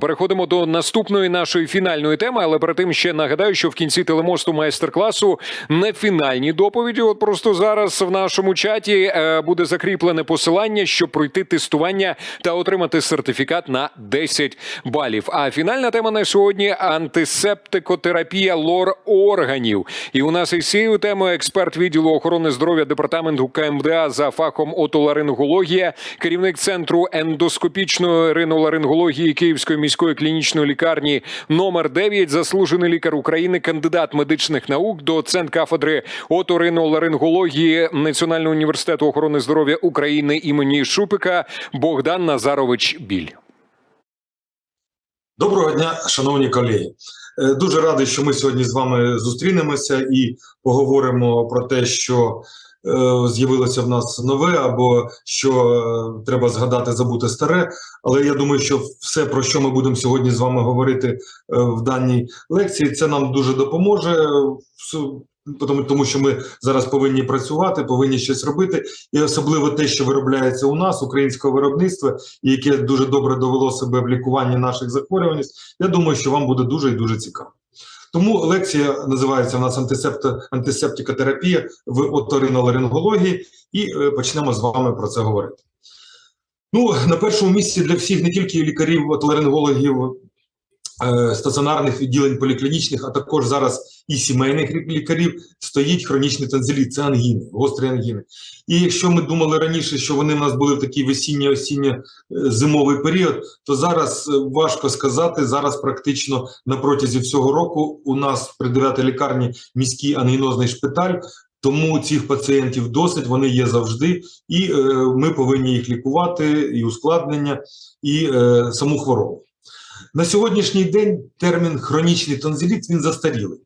Переходимо до наступної нашої фінальної теми, але перед тим ще нагадаю, що в кінці телемосту майстер-класу не фінальні доповіді. От просто зараз в нашому чаті е, буде закріплене посилання, щоб пройти тестування та отримати сертифікат на 10 балів. А фінальна тема на сьогодні антисептикотерапія лор органів. І у нас із цією темою експерт відділу охорони здоров'я департаменту КМДА за фахом отоларингологія, керівник центру ендоскопічної риноларингології Київської міської клінічної лікарні номер 9, заслужений лікар України, кандидат медичних наук, доцент кафедри оториноларингології Національного університету охорони здоров'я України імені Шупика Богдан Назарович Біль. Доброго дня, шановні колеги. Е, Дуже радий, що ми сьогодні з вами зустрінемося і поговоримо про те, що з'явилося в нас нове, або що е, треба згадати, забути старе. Але я думаю, що все, про що ми будемо сьогодні з вами говорити е, в даній лекції, це нам дуже допоможе. е, Тому, що ми зараз повинні працювати, повинні щось робити, і особливо те, що виробляється у нас, українського виробництва, яке дуже добре довело себе в лікуванні наших захворювань. Я думаю, що вам буде дуже і дуже цікаво. Тому лекція називається у нас антисепто, антисептикотерапія в оториноларингології, і е, почнемо з вами про це говорити. Ну, на першому місці для всіх не тільки лікарів, отоларингологів, е, стаціонарних відділень поліклінічних, а також зараз і сімейних лікарів стоїть хронічний танзеліт, це ангіни, гострі ангіни. І якщо ми думали раніше, що вони в нас були в такий весінньо-осінньо-зимовий період, то зараз е, важко сказати. Зараз практично на протязі всього року у нас при 9 лікарні міський ангінозний шпиталь. Тому цих пацієнтів досить, вони є завжди, і е, ми повинні їх лікувати, і ускладнення, і е, саму хворобу. На сьогоднішній день термін хронічний тонзиліт він застарілий.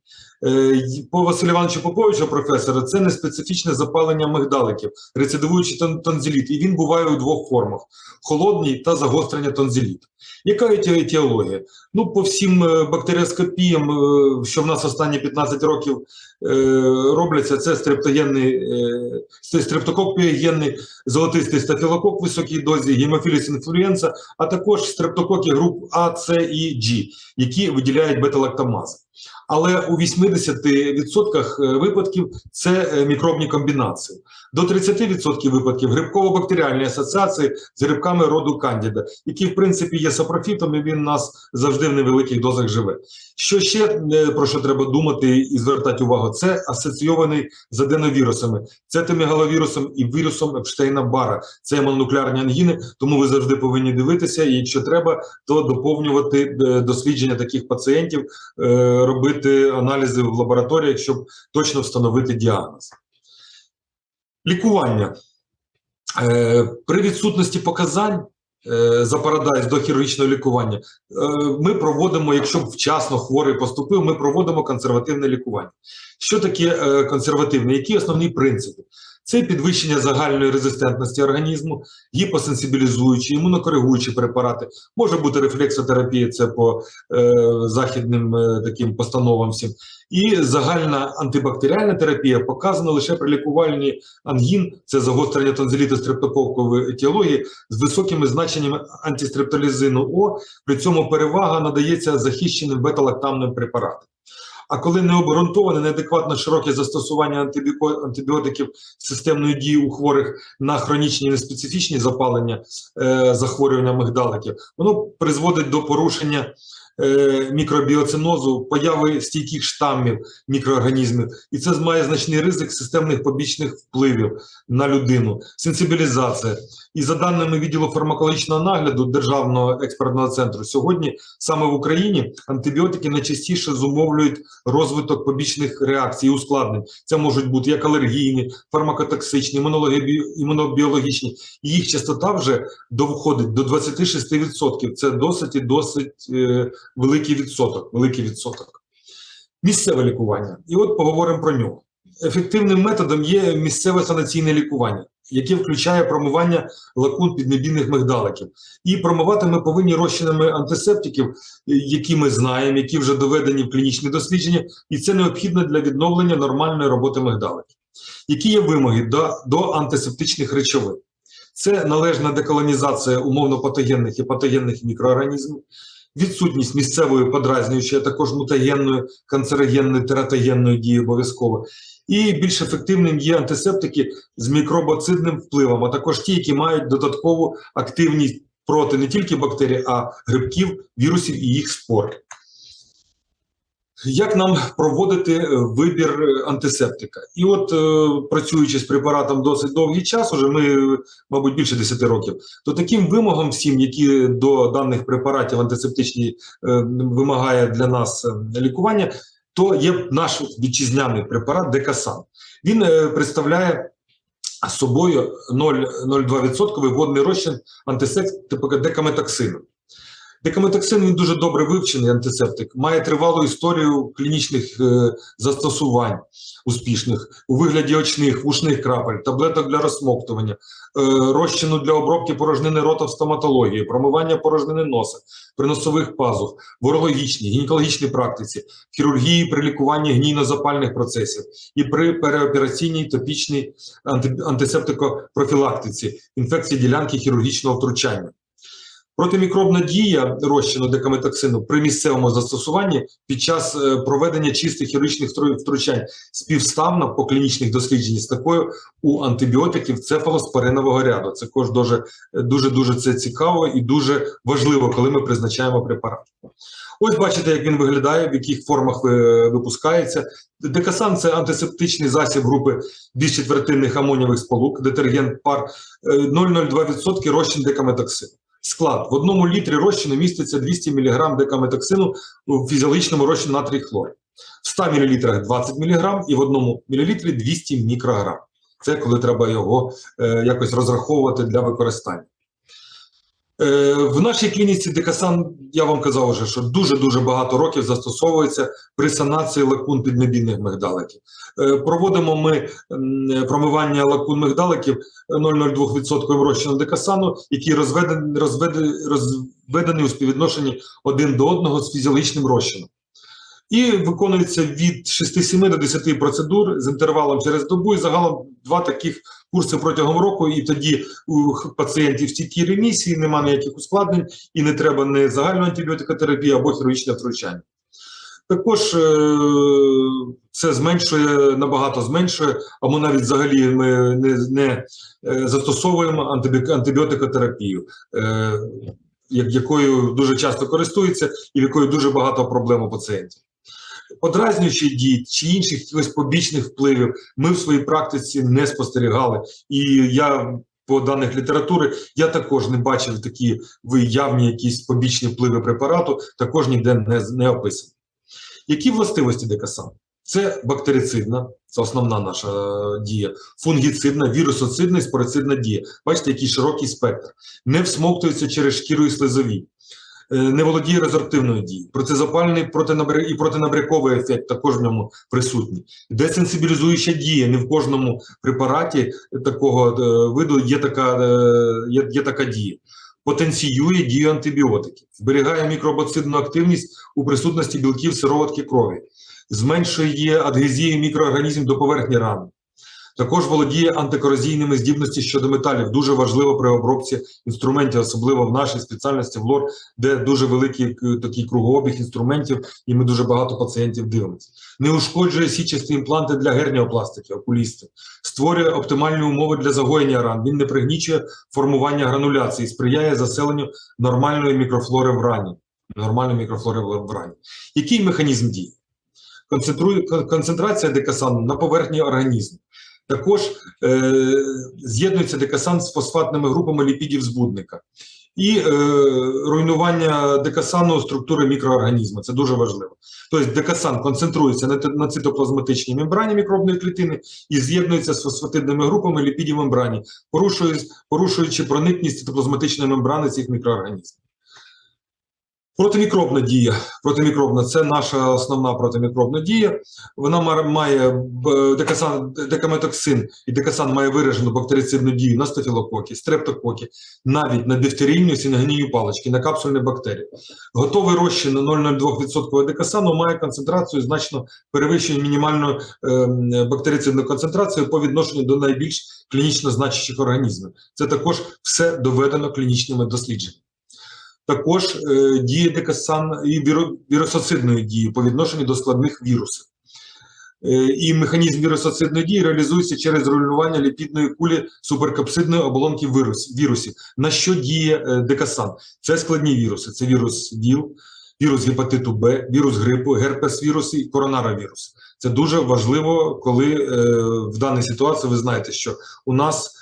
Е, По Василю Івановичу Поповичу, професора, це неспецифічне запалення мигдаликів, рецидивуючий тон- тонзиліт, і він буває у двох формах: холодній та загострення тонзиліту. Яка етіологія? Ну, по всім е, бактеріоскопіям, е, що в нас останні 15 років робляться, це стрептогенний, стрептокок піогенний, золотистий стафілокок в високій дозі, гемофіліс інфлюенса, а також стрептококи груп А, С і G, які виділяють бета-лактамази. Але у 80% випадків це е, мікробні комбінації. До 30% випадків грибково-бактеріальні асоціації з грибками роду Кандіда, які в принципі є сапрофітом, і він нас завжди в невеликих дозах живе. Що ще е, про що треба думати і звертати увагу? Це асоційований з аденовірусами, це тимігаловірусом і вірусом Епштейна Бара. Це мононуклеарні ангіни, тому ви завжди повинні дивитися. І якщо треба, то доповнювати е, дослідження таких пацієнтів, е, робити аналізи в лабораторіях, щоб точно встановити діагноз. Лікування. Е, При відсутності показань е, за парадайз до хірургічного лікування е, ми проводимо, якщо вчасно хворий поступив, ми проводимо консервативне лікування. Що таке консервативне? Які основні принципи? Це підвищення загальної резистентності організму, гіпосенсибілізуючі, імунокоригуючі препарати. Може бути рефлексотерапія, це по е, західним е, таким постановам всім. І загальна антибактеріальна терапія показана лише при лікуванні ангін, це загострення тонзиліту стрептококової етіології з високими значеннями антистрептолізину О. При цьому перевага надається захищеним бета-лактамним препаратам. А коли необґрунтоване, неадекватно широке застосування антибіотиків системної дії у хворих на хронічні неспецифічні запалення е, захворювання мигдаликів, воно призводить до порушення мікробіоцинозу, появи стійких штамів мікроорганізмів, і це має значний ризик системних побічних впливів на людину, сенсибілізація. І за даними відділу фармакологічного нагляду Державного експертного центру, сьогодні саме в Україні антибіотики найчастіше зумовлюють розвиток побічних реакцій і ускладнень. Це можуть бути як алергійні, фармакотоксичні, імунобіологічні. І їх частота вже доходить до 26%. Це досить і досить е, великий відсоток. Великий відсоток. Місцеве лікування. І от поговоримо про нього. Ефективним методом є місцеве санаційне лікування, яке включає промивання лакун піднебійних мигдаликів. І промивати ми повинні розчинами антисептиків, які ми знаємо, які вже доведені в клінічні дослідження, і це необхідно для відновлення нормальної роботи мигдаликів. Які є вимоги до, до антисептичних речовин? Це належна деколонізація умовно патогенних і патогенних мікроорганізмів, відсутність місцевої подразнюючої, а також мутагенної, канцерогенної, тератогенної дії обов'язково. І більш ефективним є антисептики з мікробоцидним впливом, а також ті, які мають додаткову активність проти не тільки бактерій, а грибків, вірусів і їх спор. Як нам проводити е, вибір е, антисептика? І от, е, працюючи з препаратом досить довгий час, уже ми, мабуть, більше 10 років, то таким вимогам всім, які до даних препаратів антисептичні е, вимагає для нас лікування, то є наш вітчизняний препарат Декасан. Він представляє собою 0,02% водний розчин антисептика декаметоксину. Декаметоксин він дуже добре вивчений антисептик, має тривалу історію клінічних е, застосувань успішних у вигляді очних, вушних крапель, таблеток для розсмоктування, е, розчину для обробки порожнини рота в стоматології, промивання порожнини носа, приносових пазух, урологічній, гінекологічній практиці, хірургії при лікуванні гнійно-запальних процесів і при переопераційній топічній анти, антисептикопрофілактиці інфекції ділянки хірургічного втручання. Протимікробна дія розчину декаметоксину при місцевому застосуванні під час е, проведення чистих хірургічних втру- втручань співставна по клінічних досліджень з такою у антибіотиків цефалоспоринового ряду. Це також дуже дуже дуже це цікаво і дуже важливо, коли ми призначаємо препарат. Ось бачите, як він виглядає, в яких формах е, випускається. Декасан це антисептичний засіб групи більшчетвертинних амонівих сполук, детергент пар е, 0,02% розчин декаметоксину. Склад в одному літрі розчину міститься 200 мг декаметоксину у фізіологічному розчині натрій хлор. В 100 мл 20 мг і в одному мілілітрі 200 мікрограм. Це коли треба його е, якось розраховувати для використання. Е, в нашій клініці Декасан, я вам казав вже, що дуже-дуже багато років застосовується при санації лакун піднебільних мигдаликів. Е, проводимо ми промивання лакун мигдаликів 0,02% розчину декасану, який розведений, розведений, розведений у співвідношенні один до одного з фізіологічним розчином. І виконується від 6-7 до 10 процедур з інтервалом через добу, і загалом два таких курси протягом року, і тоді у пацієнтів стійкі ремісії, немає ніяких ускладнень, і не треба не загальної антибіотикотерапії або хірургічне втручання. Також е, це зменшує, набагато зменшує, або навіть взагалі ми не, не е, застосовуємо антибіотикотерапію, е, якою дуже часто користуються і в якої дуже багато проблем у пацієнтів. Подразнюючі дій чи інших якихось побічних впливів ми в своїй практиці не спостерігали. І я по даних літератури я також не бачив такі виявні якісь побічні впливи препарату, також ніде не, не описані. Які властивості декасан? Це бактерицидна, це основна наша е, дія, фунгіцидна, вірусоцидна і спорицидна дія. Бачите, який широкий спектр. Не всмоктується через шкіру і слизові, не володіє резорптивною дією. Протизапальний протинабря... і протинабряковий ефект також в ньому присутній. Десенсибілізуюча дія. Не в кожному препараті такого е, виду є така, е, є, є така дія. Потенціює дію антибіотиків, зберігає мікробоцидну активність у присутності білків сироватки крові, зменшує адгезію мікроорганізмів до поверхні рани. Також володіє антикорозійними здібності щодо металів. Дуже важливо при обробці інструментів, особливо в нашій спеціальності в лор, де дуже великий такий кругообіг інструментів, і ми дуже багато пацієнтів дивимося. Не ушкоджує січасті імпланти для герніопластики, окулістів, створює оптимальні умови для загоєння ран. Він не пригнічує формування грануляції, сприяє заселенню нормальної мікрофлори в рані. Нормальної мікрофлори в рані. Який механізм дії? Концентрація декасану на поверхні організму. Також е, з'єднується декасан з фосфатними групами ліпідів збудника. І е, руйнування декасану структури мікроорганізму. Це дуже важливо. Тобто декасан концентрується на, на цитоплазматичній мембрані мікробної клітини і з'єднується з фосфатидними групами ліпідів мембрані, порушуючи проникність цитоплазматичної мембрани цих мікроорганізмів. Протимікробна дія. Протимікробна це наша основна протимікробна дія. Вона ма- має декасан, декаметоксин і декасан має виражену бактерицидну дію на стафілококи, стрептококи, навіть на дифтерійну синогнію палички, на капсульні бактерії. Готовий розчин 0,02% декасану має концентрацію значно перевищує мінімальну ем, бактерицидну концентрацію по відношенню до найбільш клінічно значущих організмів. Це також все доведено клінічними дослідженнями. Також е, діє декасан і віро, вірусоцидної дії по відношенню до складних вірусів. Е, і механізм вірусоцидної дії реалізується через руйнування ліпідної кулі суперкапсидної оболонки вірус, вірусів. На що діє е, декасан? Це складні віруси. Це вірус ВІЛ, вірус гепатиту Б, вірус грипу, герпес-вірус і коронаровірус. Це дуже важливо, коли в даній ситуації ви знаєте, що у нас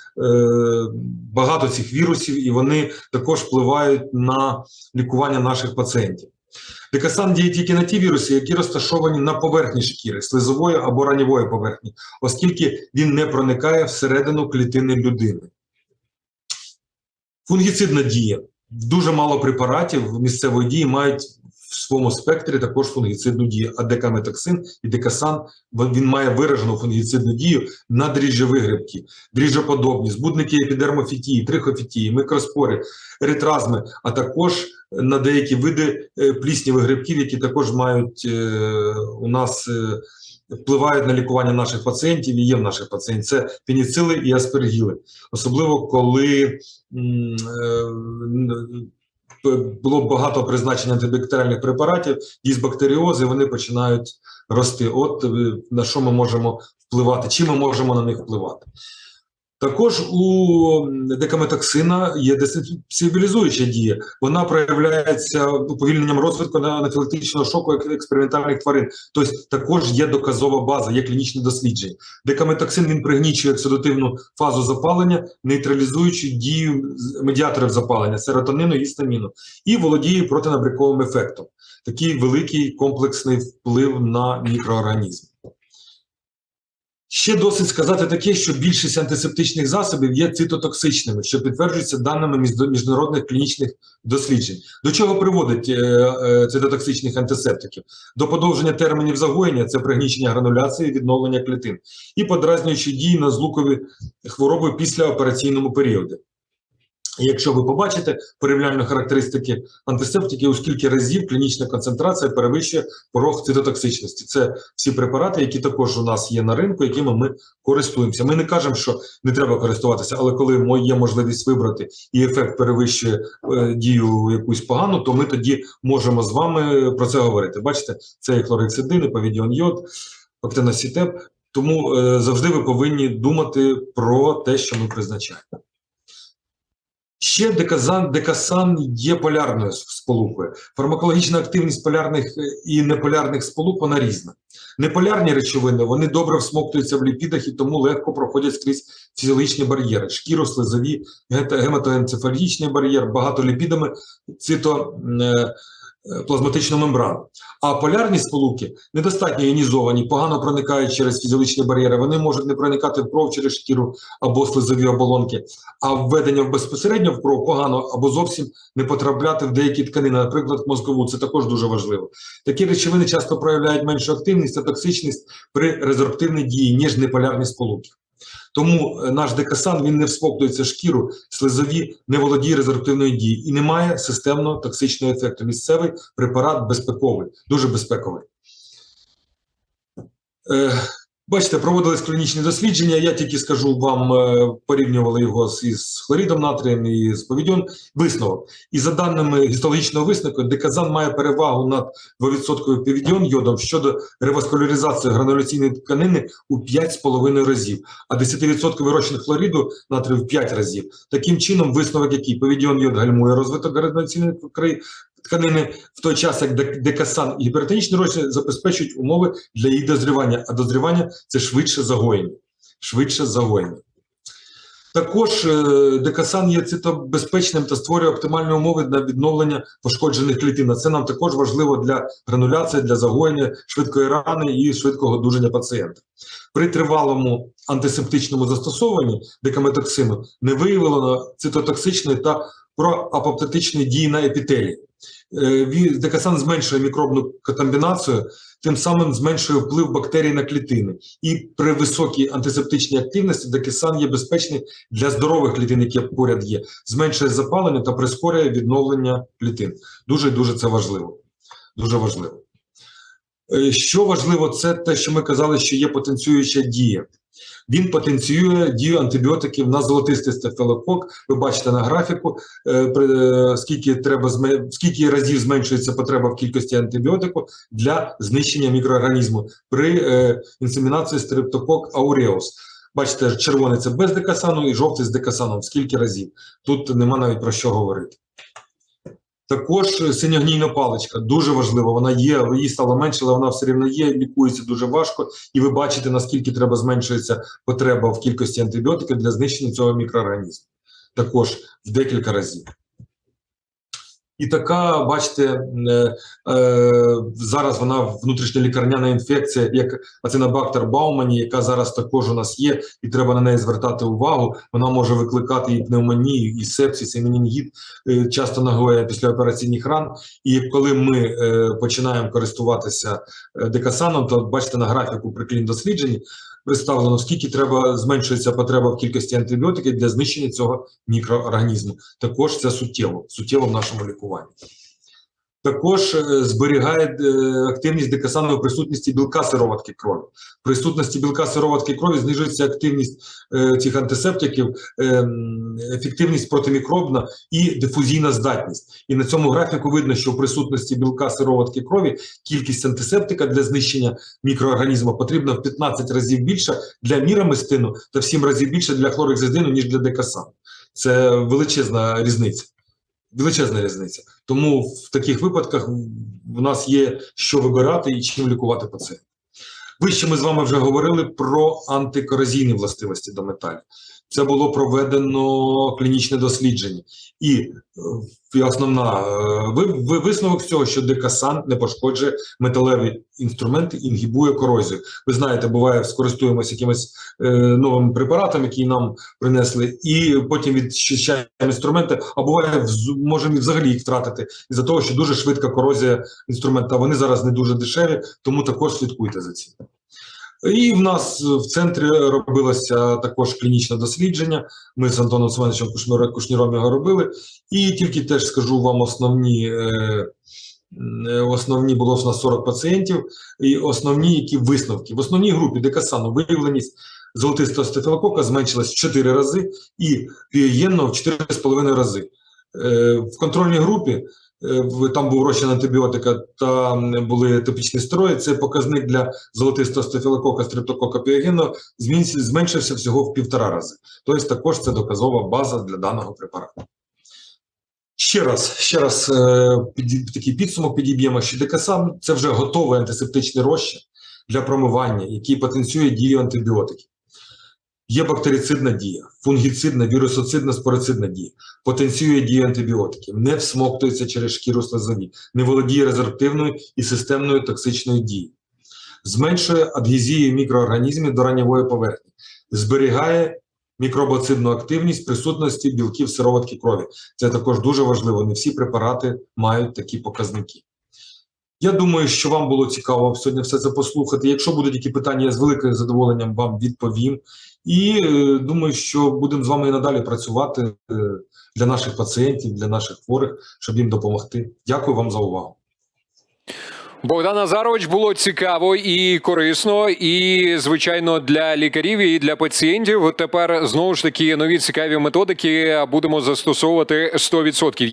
багато цих вірусів, і вони також впливають на лікування наших пацієнтів. Декасан діє тільки на ті віруси, які розташовані на поверхні шкіри, слизової або ранньової поверхні, оскільки він не проникає всередину клітини людини. Фунгіцидна дія. Дуже мало препаратів місцевої дії мають в своєму спектрі також фунгіцидну дію. А декаметоксин і декасан він має виражену фунгіцидну дію на дріжджові грибки, дріжджоподобні, збудники епідермофітії, трихофітії, микроспори, еритразми, а також на деякі види е, пліснявих грибків, які також мають е, у нас е, впливають на лікування наших пацієнтів і є в наших пацієнтів. Це пеніцили і аспергіли, особливо коли е, було багато призначень антибактеріальних препаратів, дізбактеріози, вони починають рости. От е, на що ми можемо впливати, чи ми можемо на них впливати. Також у декаметоксина є дестабілізуюча дія. Вона проявляється уповільненням розвитку на анафілактичного шоку експериментальних тварин. Тобто також є доказова база, є клінічні дослідження. Декаметоксин він пригнічує оксидативну фазу запалення, нейтралізуючи дію медіаторів запалення серотонину і гістаміну, і володіє протинабряковим ефектом. Такий великий комплексний вплив на мікроорганізм. Ще досить сказати таке, що більшість антисептичних засобів є цитотоксичними, що підтверджується даними міжнародних клінічних досліджень. До чого приводить е, е, цитотоксичних антисептиків? До подовження термінів загоєння це пригнічення грануляції, відновлення клітин і подразнюючі дії на злукові хвороби після операційному періоді. Якщо ви побачите порівняльні характеристики антисептиків, у скільки разів клінічна концентрація перевищує порог цитотоксичності. Це всі препарати, які також у нас є на ринку, якими ми користуємося. Ми не кажемо, що не треба користуватися, але коли є можливість вибрати і ефект перевищує е, дію якусь погану, то ми тоді можемо з вами про це говорити. Бачите, це і хлорексидин, і павідіон йод, октеносітеп. Тому е, завжди ви повинні думати про те, що ми призначаємо. Ще декасан, декасан є полярною сполукою. Фармакологічна активність полярних е, і неполярних сполук вона різна. Неполярні речовини вони добре всмоктуються в ліпідах і тому легко проходять скрізь фізіологічні бар'єри: шкіру, слизові, гематоенцефалічний бар'єр, багатоліпідами, цито. е, е, Плазматичну мембрану. А полярні сполуки недостатньо іонізовані, погано проникають через фізіологічні бар'єри. Вони можуть не проникати в кров через шкіру або слизові оболонки, а введення безпосередньо в кров погано або зовсім не потрапляти в деякі тканини, наприклад, мозкову. Це також дуже важливо. Такі речовини часто проявляють меншу активність та токсичність при резорптивній дії, ніж неполярні сполуки. Тому е, наш декасан він не всмоктується шкіру, слизові не володіє резорптивною дією і не має системного токсичного ефекту. Місцевий препарат безпековий, дуже безпековий. Е, Бачите, проводились клінічні дослідження. Я тільки скажу вам, е, порівнювали його з із хлоридом натрієм і з повідьон. Висновок. І за даними гістологічного висновку, деказан має перевагу над 2% повідьон йодом щодо реваскуляризації грануляційної тканини у 5,5 разів, а 10% розчин хлоріду натрію в 5 разів. Таким чином, висновок, який повідьон йод гальмує розвиток грануляційної тканини, в той час як декасан і гіпертонічні розчини забезпечують умови для її дозрівання, а дозрівання це швидше загоєння. Швидше загоєння. Також е, декасан є цитобезпечним та створює оптимальні умови для відновлення пошкоджених клітин. А Це нам також важливо для грануляції, для загоєння швидкої рани і швидкого одужання пацієнта. При тривалому антисептичному застосованні декаметоксину не виявлено цитотоксичної та проапоптотичної дії на епітелії. Е, Декасан зменшує мікробну контамінацію, тим самим зменшує вплив бактерій на клітини. І при високій антисептичній активності декасан є безпечний для здорових клітин, які поряд є, зменшує запалення та прискорює відновлення клітин. Дуже дуже це важливо. Дуже важливо. Е, Що важливо, це те, що ми казали, що є потенціююча дія. Він потенціює дію антибіотиків на золотистий стафілокок. Ви бачите на графіку, е, е, скільки треба скільки разів зменшується потреба в кількості антибіотику для знищення мікроорганізму при е, інсемінації стрептокок ауреус. Бачите, червоний це без декасану і жовтий з декасаном. Скільки разів? Тут нема навіть про що говорити. Також синьогнійна паличка дуже важлива. Вона є, її стало менше, але вона все рівно є, лікується дуже важко. І ви бачите, наскільки треба зменшується потреба в кількості антибіотиків для знищення цього мікроорганізму. Також в декілька разів. І така, бачите, е, е, зараз вона внутрішньолікарняна інфекція, як ацинобактер Баумані, яка зараз також у нас є, і треба на неї звертати увагу. Вона може викликати і пневмонію, і сепсис, і менінгіт, е, часто нагоє післяопераційних ран. І коли ми е, починаємо користуватися е, декасаном, то бачите на графіку при клін-дослідженні представлено, скільки треба зменшується потреба в кількості антибіотиків для знищення цього мікроорганізму. Також це суттєво, суттєво в нашому лікуванні. Також е, зберігає е, активність декасану в присутності білка сироватки крові. Присутності білка сироватки крові знижується активність е, цих антисептиків, ефективність протимікробна і дифузійна здатність. І на цьому графіку видно, що в присутності білка сироватки крові кількість антисептика для знищення мікроорганізму потрібна в 15 разів більша для міраместину та в 7 разів більше для хлорексидину, ніж для декасану. Це величезна різниця. Величезна різниця. Тому в таких випадках в нас є що вибирати і чим лікувати пацієнта. Вище ми з вами вже говорили про антикоразійні властивості до металів. Це було проведено клінічне дослідження. І, е, основна е, ви, ви, висновок з цього, що декасан не пошкоджує металеві інструменти, інгібує корозію. Ви знаєте, буває, скористуємося якимось е, новим препаратом, який нам принесли, і потім відчищаємо інструменти, а буває, можемо взагалі їх втратити із-за того, що дуже швидка корозія інструмента. Вони зараз не дуже дешеві, тому також слідкуйте за цим. І в нас в центрі робилося також клінічне дослідження. Ми з Антоном Семеновичем Кушніром, його робили. І тільки теж скажу вам основні, е, е, основні було в нас 40 пацієнтів, і основні які висновки. В основній групі декасану виявленість золотистого стафілокока зменшилась в 4 рази і пієнно в 4,5 рази. Е, В контрольній групі там був розчин антибіотика та були топічні стероїди. Це показник для золотистого стафілокока стрептокока піогенного зменшився всього в півтора рази. Тобто також це доказова база для даного препарату. Ще раз, ще раз е, піді- такий підсумок підіб'ємо, що декасан це вже готовий антисептичний розчин для промивання, який потенціює дію антибіотиків. Є бактерицидна дія, фунгіцидна, вірусоцидна, спорицидна дія, потенціює дію антибіотиків, не всмоктується через шкіру слизові, не володіє резорптивною і системною токсичною дією, зменшує адгезію мікроорганізмів до ранньової поверхні, зберігає мікробоцидну активність присутності білків сироватки крові. Це також дуже важливо. Не всі препарати мають такі показники. Я думаю, що вам було цікаво сьогодні все це послухати. Якщо будуть які питання, я з великим задоволенням вам відповім. І е, думаю, що будемо з вами і надалі працювати е, для наших пацієнтів, для наших хворих, щоб їм допомогти. Дякую вам за увагу. Богдан Назарович було цікаво і корисно, і звичайно для лікарів і для пацієнтів. Тепер знову ж таки нові цікаві методики будемо застосовувати 100%.